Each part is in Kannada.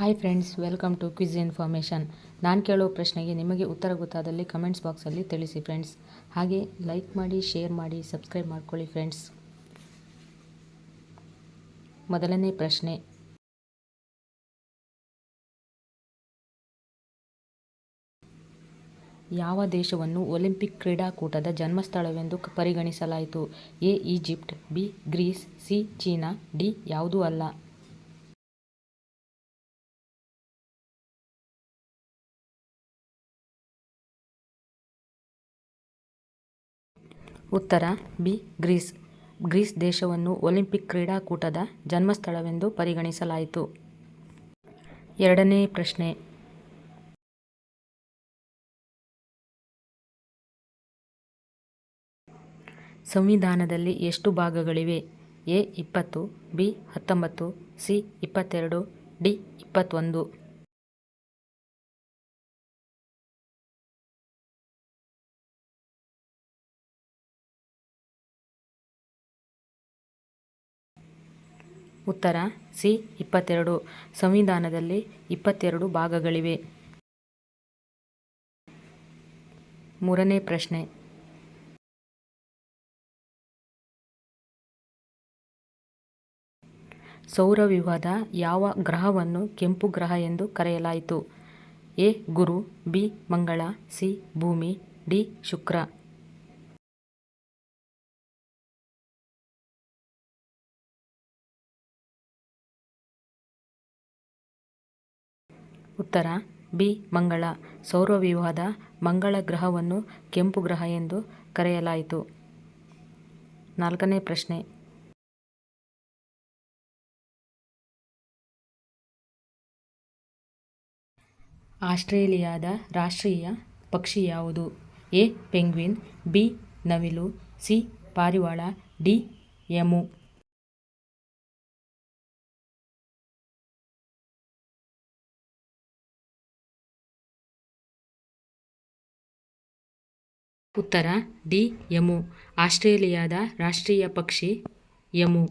Hi friends welcome to quiz information ನಾನು ಕೇಳೋ ಪ್ರಶ್ನೆಗೆ ನಿಮಗೆ ಉತ್ತರ ಗೊತ್ತಾದಲ್ಲಿ ಕಮೆಂಟ್ಸ್ ಬಾಕ್ಸಲ್ಲಿ ತಿಳಿಸಿ ಫ್ರೆಂಡ್ಸ್ ಹಾಗೆ ಲೈಕ್ ಮಾಡಿ ಶೇರ್ ಮಾಡಿ ಸಬ್ಸ್ಕ್ರೈಬ್ ಮಾಡ್ಕೊಳ್ಳಿ ಫ್ರೆಂಡ್ಸ್ ಮೊದಲನೇ ಪ್ರಶ್ನೆ. ಯಾವ ದೇಶವನ್ನು ಒಲಿಂಪಿಕ್ ಕ್ರೀಡಾಕೂಟದ ಜನ್ಮಸ್ಥಳವೆಂದು ಪರಿಗಣಿಸಲಾಯಿತು? A, Egypt, B, Greece, C, China, D, ಯಾವುದೂ ಅಲ್ಲ. ಉತ್ತರ, ಬಿ, ಗ್ರೀಸ್. ಗ್ರೀಸ್ ದೇಶವನ್ನು ಒಲಿಂಪಿಕ್ ಕ್ರೀಡಾಕೂಟದ ಜನ್ಮಸ್ಥಳವೆಂದು ಪರಿಗಣಿಸಲಾಯಿತು. ಎರಡನೇ ಪ್ರಶ್ನೆ. ಸಂವಿಧಾನದಲ್ಲಿ ಎಷ್ಟು ಭಾಗಗಳಿವೆ? ಎ, ಇಪ್ಪತ್ತು, ಬಿ, ಹತ್ತೊಂಬತ್ತು, ಸಿ, ಇಪ್ಪತ್ತೆರಡು, ಡಿ, ಇಪ್ಪತ್ತೊಂದು. ಉತ್ತರ, ಸಿ, ಇಪ್ಪತ್ತೆರಡು. ಸಂವಿಧಾನದಲ್ಲಿ ಇಪ್ಪತ್ತೆರಡು ಭಾಗಗಳಿವೆ. ಮೂರನೇ ಪ್ರಶ್ನೆ. ಸೌರವ್ಯೂಹದ ಯಾವ ಗ್ರಹವನ್ನು ಕೆಂಪು ಗ್ರಹ ಎಂದು ಕರೆಯಲಾಯಿತು? ಎ, ಗುರು, ಬಿ, ಮಂಗಳ, ಸಿ, ಭೂಮಿ, ಡಿ, ಶುಕ್ರ. ಉತ್ತರ, ಬಿ, ಮಂಗಳ. ಸೌರವ್ಯೂಹದ ಮಂಗಳ ಗ್ರಹವನ್ನು ಕೆಂಪು ಗ್ರಹ ಎಂದು ಕರೆಯಲಾಯಿತು. ನಾಲ್ಕನೇ ಪ್ರಶ್ನೆ. ಆಸ್ಟ್ರೇಲಿಯಾದ ರಾಷ್ಟ್ರೀಯ ಪಕ್ಷಿ ಯಾವುದು? ಎ, ಪೆಂಗ್ವಿನ್, ಬಿ, ನವಿಲು, ಸಿ, ಪಾರಿವಾಳ, ಡಿ ಎಮು ಉತ್ತರ, ಡಿ, ಯಮು. ಆಸ್ಟ್ರೇಲಿಯಾದ ರಾಷ್ಟ್ರೀಯ ಪಕ್ಷಿ, ಯಮು.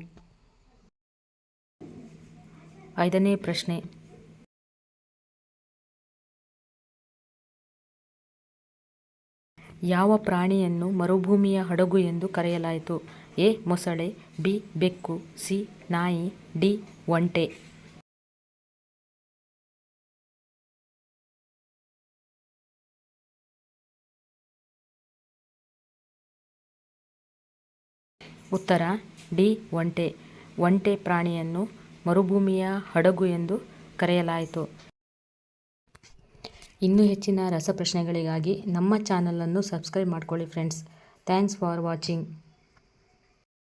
ಐದನೇ ಪ್ರಶ್ನೆ. ಯಾವ ಪ್ರಾಣಿಯನ್ನು ಮರುಭೂಮಿಯ ಹಡಗು ಎಂದು ಕರೆಯಲಾಯಿತು? ಎ, ಮೊಸಳೆ, ಬಿ, ಬೆಕ್ಕು, ಸಿ, ನಾಯಿ, ಡಿ, ಒಂಟೆ. ಉತ್ತರ, ಡಿ, ಒಂಟೆ. ಒಂಟೆ ಪ್ರಾಣಿಯನ್ನು ಮರುಭೂಮಿಯ ಹಡಗು ಎಂದು ಕರೆಯಲಾಯಿತು. ಇನ್ನೂ ಹೆಚ್ಚಿನ ರಸಪ್ರಶ್ನೆಗಳಿಗಾಗಿ ನಮ್ಮ ಚಾನಲನ್ನು ಸಬ್ಸ್ಕ್ರೈಬ್ ಮಾಡ್ಕೊಳ್ಳಿ ಫ್ರೆಂಡ್ಸ್. Thanks for watching.